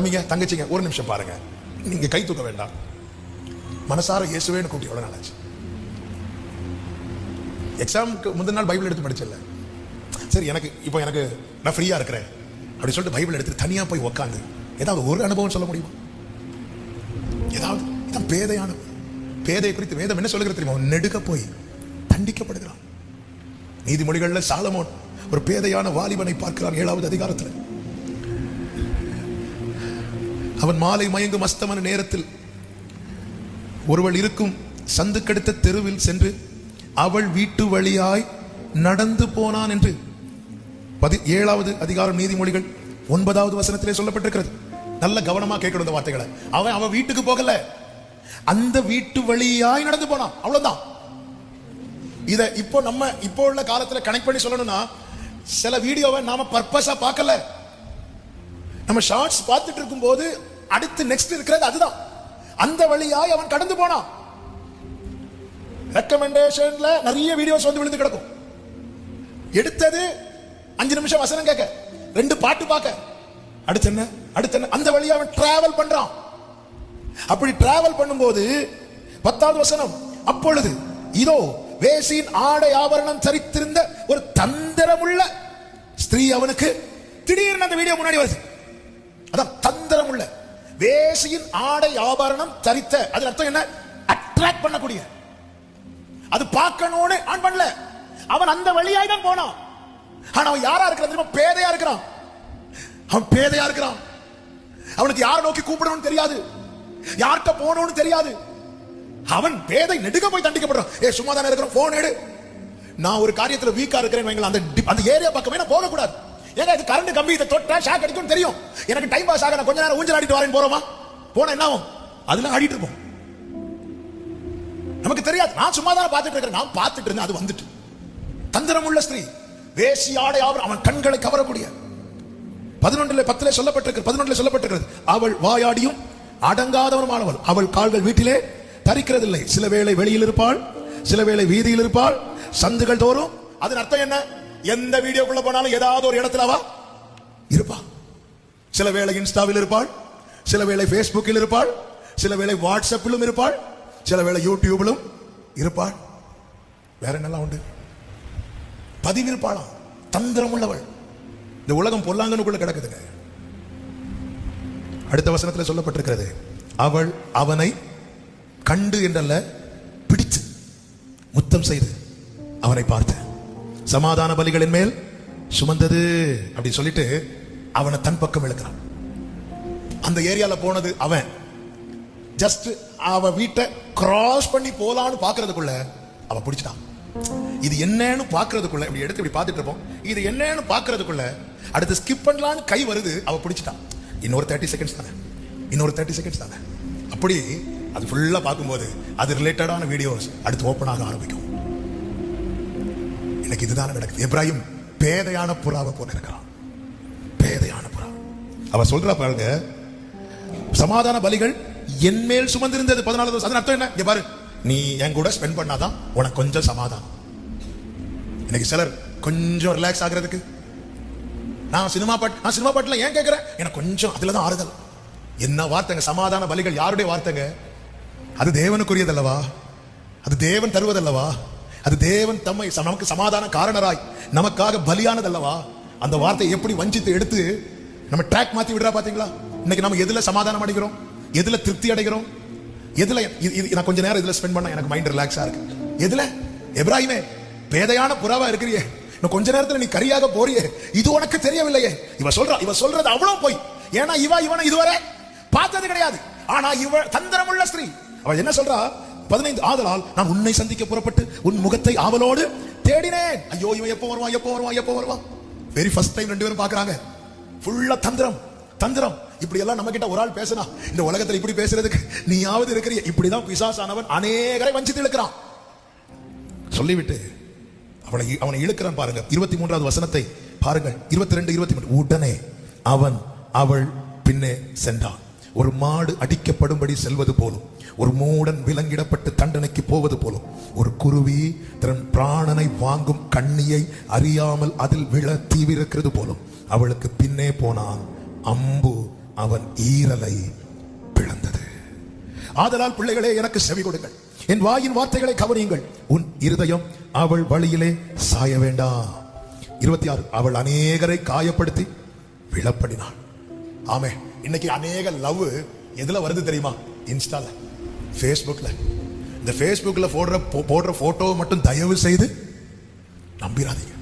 தம்பிங்க தங்கச்சிங்க ஒரு நிமிஷம் பாருங்க. நீங்க கை தூக்க வேண்டாம். மனசார இயேசுவேன்னு கூட்டி எவ்வளவு நாளாச்சு எக்ஸாமுக்கு முந்தின நாள் பைபிள் எடுத்து படிச்சல சரி எனக்கு இப்போ எனக்கு நான் ஃப்ரீயா இருக்கிறேன். அப்படின்னு சொல்லிட்டு பைபிள் எடுத்து தனியா போய் உக்காந்து ஏதாவது ஒரு அனுபவம் சொல்ல முடியுமா? ஏதாவது இதான் பேதையான பேதை குறித்து வேதம் என்ன சொல்லுகிறது தெரியுமா? நெடுக்க போய் தண்டிக்கப்படுகிறான். நீதிமொழிகளில் சாலமோன் ஒரு பேதையான வாலிபனை பார்க்கிறான் ஏழாவது அதிகாரத்தில். அவன் மாலை மயங்கும் அஸ்தமன நேரத்தில் ஒருவள் இருக்கும் சந்து கெடுத்த தெருவில் சென்று அவள் வீட்டு வழியாய் நடந்து போனான் என்று பதி ஏழாவது அதிகாரம் நீதிமொழிகள் ஒன்பதாவது வசனத்திலே சொல்லப்பட்டிருக்கிறது. நல்ல கவனமா கேட்கணும் இந்த வார்த்தைகளை. அவன் அவன் வீட்டுக்கு போகல. அந்த வீட்டு வழியாய் நடந்து போனான். அவ்வளவுதான். இத இப்போ நம்ம இப்போ உள்ள காலத்துல கனெக்ட் பண்ணி சொல்லணும்னா சில வீடியோவை நாம பர்பஸா பார்க்கல. நம்ம ஷார்ட்ஸ் பார்த்துட்டு இருக்கும்போது அடுத்து நெக்ஸ்ட் இருக்கிறது அதுதான். அந்த வழியாய் அவன் கடந்து போனான். ரெக்கமெண்டேஷன்ல நிறைய வீடியோஸ் வந்து விழுந்து கிடக்கும். எடுத்தது அஞ்சு நிமிஷம் வசனம் கேட்க. ரெண்டு பாட்டு பார்க்க. அடுத்து என்ன? அடுத்து என்ன? அந்த வழியா அவன் டிராவல் பண்றான். அப்படி டிராவல் பண்ணும்போது பத்தாவது வசனம் அப்பொழுது இதோ வேசியின் ஆடை ஆபரணம் சரித்திருந்த ஒரு தந்திரமுள்ள ஸ்திரீ அவனுக்கு திடீர்னு அந்த வீடியோ முன்னாடி வருது. அதான் தந்திரம் உள்ள வேசியின் ஆடை ஆபரணம் தரித்த அது அர்த்தம் என்ன? அட்ராக்ட் பண்ணக்கூடிய. அது பார்க்கணும்னு ஆன் பண்ணல. அவன் அந்த வழியாய் தான் போனான். ஆனா அவன் யாரா இருக்கிறான் தெரியுமா? பேதையா இருக்கிறான். அவன் பேதையா இருக்கிறான். அவனுக்கு யாரை நோக்கி கூப்பிடணும்னு தெரியாது. யார்கிட்ட போகணும்னு தெரியாது. அவன் பேதை நெடுக போய் தண்டிக்கப்படுறான். ஏ சும்மா தானே இருக்கிறோம்? போன் எடு. நான் ஒரு காரியத்துல வீக்கா இருக்கிறேன் வைங்களேன். அந்த அந்த ஏரியா பக்கமே நான் போகக்கூடாது. ஏங்க இது கரண்ட் கம்பி இதை தொட்டா ஷாக் அடிக்கும் தெரியும். எனக்கு டைம் பாஸ் ஆக நான் கொஞ்ச நேரம் ஊஞ்சல் ஆடிட்டு வரேன் போறோமா? போனா என்ன ஆகும்? அதுல ஆடிட்டு இருப்போம். நமக்கு தெரியாது. நான் சும்மா தான் பார்த்துட்டு இருக்கிறேன். நான் பார்த்துட்டு இருந்தேன். அது வந்துட்டு. தந்திரமுள்ள ஸ்திரீ. வேசி ஆடை அவர் அவன் கண்களை கவரக்கூடிய. பதினொன்றுல பத்துல சொல்லப்பட்டிருக்கிறது. பதினொன்றுல சொல்லப்பட்டிருக்கிறது. அவள் வாயாடியும் அடங்காதவருமானவள் அவள் கால்கள் வீட்டிலே தரிக்கிறதில்லை. சில வேளை வெளியில் இருப்பாள். சில வேளை வீதியில் இருப்பாள். சந்துகள் தோறும். அதன் அர்த்தம் என்ன? எந்த வீடியோக்குள்ள போனாலும் ஏதாவது ஒரு இடத்துல அவ இருப்பா. சில வேளை இன்ஸ்டாவில் இருப்பாள் சில வேளை ஃபேஸ்புக்கில் இருப்பாள் சில வேளை வாட்ஸ்அப்பிலும் இருப்பாள் சில வேளை யூடியூபிலும் இருப்பாள். வேற என்னெல்லாம் உண்டு? பதிவிருப்பாளாம் தந்திரம் உள்ளவள் இந்த உலகம் பொல்லாங்கனுக்குள்ள கிடக்குதுங்க. அடுத்த வசனத்தில் சொல்லப்பட்டிருக்கிறது அவள் அவனை கண்டு என்றல்ல பிடித்து முத்தம் செய்து அவனை பார்த்து. சமாதான பலிகளின் மேல் சுமந்தது அப்படி சொல்லிட்டு அவனை தன் பக்கம் இழுக்கிறான். அந்த ஏரியால போனது அவன். ஜஸ்ட் அவ வீட்டை கிராஸ் பண்ணி போலான்னு பாக்குறதுக்குள்ள அவ பிடிச்சிட்டான். இது என்னன்னு பாக்குறதுக்குள்ள இப்படி எடுத்து இப்படி பார்த்துட்டு இருப்போம். இது என்னன்னு பாக்குறதுக்குள்ள அடுத்து ஸ்கிப் பண்ணலான்னு கை வருது அவ பிடிச்சிட்டான். இன்னொரு தேர்ட்டி செகண்ட்ஸ் தானே? இன்னொரு தேர்ட்டி செகண்ட்ஸ் தானே? அப்படி அது ஃபுல்லா பார்க்கும்போது அது ரிலேட்டடான வீடியோஸ் அடுத்து ஓப்பன் ஆக ஆரம்பிக்கும். இன்னைக்கு இதுதானே நடக்குது. எப்ராஹிம் பேதையான புறாவை போல இருக்கிறான் பேதையான புறா. அவ சொல்றா பாருங்க சமாதான பலிகள் என் மேல் சுமந்திருந்தது. பதினாலு அதன் அர்த்தம் என்ன? இங்க பாரு. நீ என் கூட ஸ்பெண்ட் பண்ணாதான் உனக்கு கொஞ்சம் சமாதானம். இன்னைக்கு சிலர் கொஞ்சம் ரிலாக்ஸ் ஆகுறதுக்கு. நான் சினிமா பாட்டு நான் சினிமா பாட்டுல ஏன் கேட்கிறேன் எனக்கு கொஞ்சம் அதுல தான் ஆறுதல். என்ன வார்த்தைங்க? சமாதான பலிகள் யாருடைய வார்த்தைங்க? அது தேவனுக்குரியதல்லவா? அது தேவன் தருவதல்லவா? அது தேவன் தம்மை ச- நமக்கு சமாதான காரணராய் நமக்காக பலியானதல்லவா? அந்த வார்த்தையை எப்படி வஞ்சித்து எடுத்து நம்ம ட்ராக் மாத்தி விடுறா பாத்தீங்களா? இன்னைக்கு நம்ம எதுல சமாதானம் அடைகிறோம்? எதுல திருப்தி அடைகிறோம்? எதுல இது- இது- நான் கொஞ்ச நேரம் இதுல ஸ்பெண்ட் பண்ண எனக்கு மைண்ட் ரிலாக்ஸாக இருக்கு. எதுல? எப்ராஹிமே பேதையான புறாவா இருக்கிறியே. இன்னும் கொஞ்ச நேரத்தில் நீ கரியாக போறியே. இது உனக்கு தெரியவில்லையே. இவ சொல்றா இவ சொல்றது அவ்வளோ போய். ஏன்னா இவ இவனை இதுவரை பார்த்தது கிடையாது. ஆனா இவ தந்திரமுள்ள ஸ்திரீ. அவ என்ன சொல்றா? பதினைந்து ஆதலால் நான் உன்னை சந்திக்க புறப்பட்டு உன் முகத்தை ஆவலோடு தேடினேன். ஐயோ இவன் எப்போ வருவான் எப்போ வருவான் எப்போ வருவான் வெரி ஃபர்ஸ்ட் டைம் ரெண்டு பேரும் பாக்குறாங்க ஃபுல்லா தந்திரம் தந்திரம். இப்படி எல்லாம் நம்ம கிட்ட ஒரு ஆள் பேசினா இந்த உலகத்துல இப்படி பேசுறதுக்கு நீயாவது இருக்கிறிய? இப்படிதான் பிசாசானவன் அநேகரை வஞ்சித்து இழுக்கிறான். சொல்லிவிட்டு அவனை அவனை இழுக்கிறான் பாருங்க. இருபத்தி மூன்றாவது வசனத்தை பாருங்கள். இருபத்தி ரெண்டு இருபத்தி மூணு உடனே அவன் அவள் பின்னே சென்றான். ஒரு மாடு அடிக்கப்படும்படி செல்வது போலும் ஒரு மூடன் விலங்கிடப்பட்டு தண்டனைக்கு போவது போலும் ஒரு குருவி தன் பிராணனை வாங்கும் கண்ணியை அறியாமல் அதில் விழ தீவிருக்கிறது போலும் அவளுக்கு பின்னே போனான் அம்பு அவன் ஈரலை பிளந்தது. ஆதலால் பிள்ளைகளே எனக்கு செவி கொடுங்கள். என் வாயின் வார்த்தைகளை கவனியுங்கள். உன் இருதயம் அவள் வழியிலே சாய வேண்டாம். இருபத்தி ஆறு அவள் அநேகரை காயப்படுத்தி விழப்படினாள். ஆமே இன்னைக்கு அநேக லவ் எதுல வருது தெரியுமா? இன்ஸ்டால ஃபேஸ்புக்ல இந்த ஃபேஸ்புக்ல போடுற போடுற போட்டோ மட்டும் தயவு செய்து நம்பிராதீங்க.